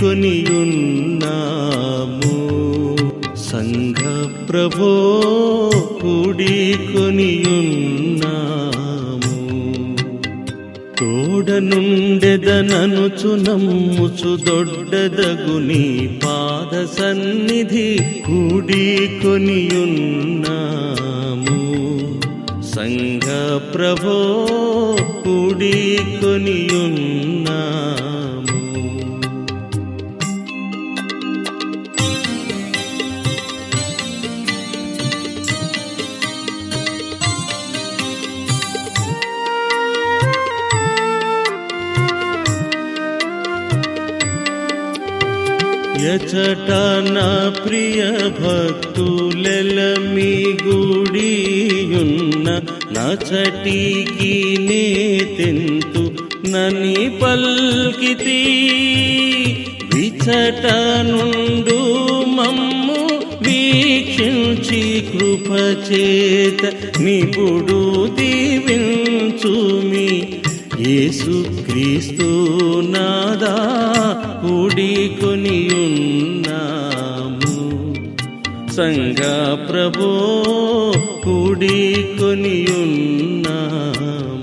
కొనియున్నాము. సంఘ ప్రభో కూడి కొనియున్నాము. తోడ నుండెదననుచు నమ్ముచు దొడ్డదగుని పాద సన్నిధి కూడి కొనియున్నాము. సంఘ ప్రభో కూడి కొనియున్నాము. ఎచట నా ప్రియ భక్తులెల మీ గుడియున్న నచటికి నే తెంతు నని పల్కితి విచట నుండు మమ్ము వీక్షించి కృపచేత నిపుడు దీవించు యేసు క్రీస్తు నాదా కూడికొని ఉన్నాము సంఘ ప్రభో కూడికొని ఉన్నాము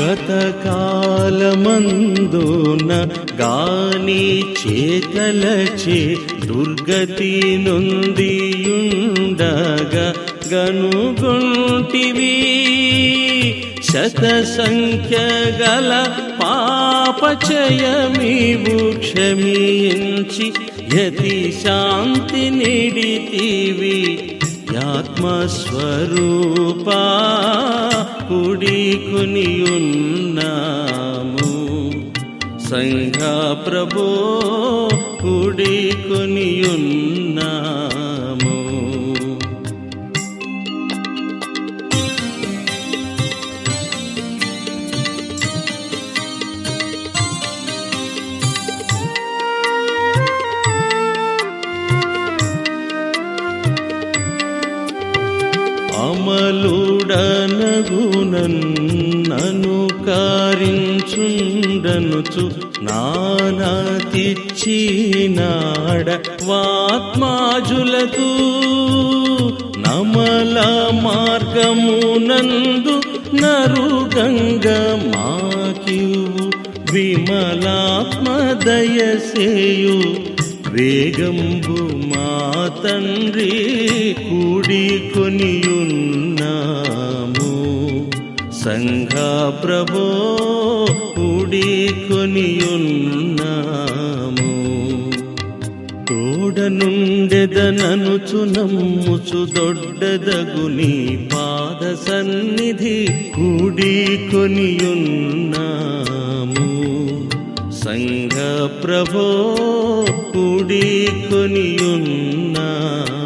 గతకాలమందున గాని చేతలచే దుర్గతి నొందియుండగా గనుగొంటివి. శత సంఖ్య గల పాపచయమీవు క్షమించి యతి శాంతి నిడితివి. ఆత్మస్వరూపా కుడికునియున్నాము. సంఘ ప్రభో కుడికునియున్నా అమలుడనగునన్ను కారించుండనుచు నానాతిచ్చినాడ వాత్మాజులతూ నమల మార్గమునందు నరుగంగ మాకివు విమలాత్మదయసేయు వేగంబు మా తండ్రి కూడి కొనియున్నా సంఘ ప్రభో కూడి కొనియున్నాము తోడ నుండెదననుచు నమ్ముచు దొడ్డదగుని పాద సన్నిధి కూడి కొనియున్నాము సంఘ ప్రభో కూడి కొనియున్నాము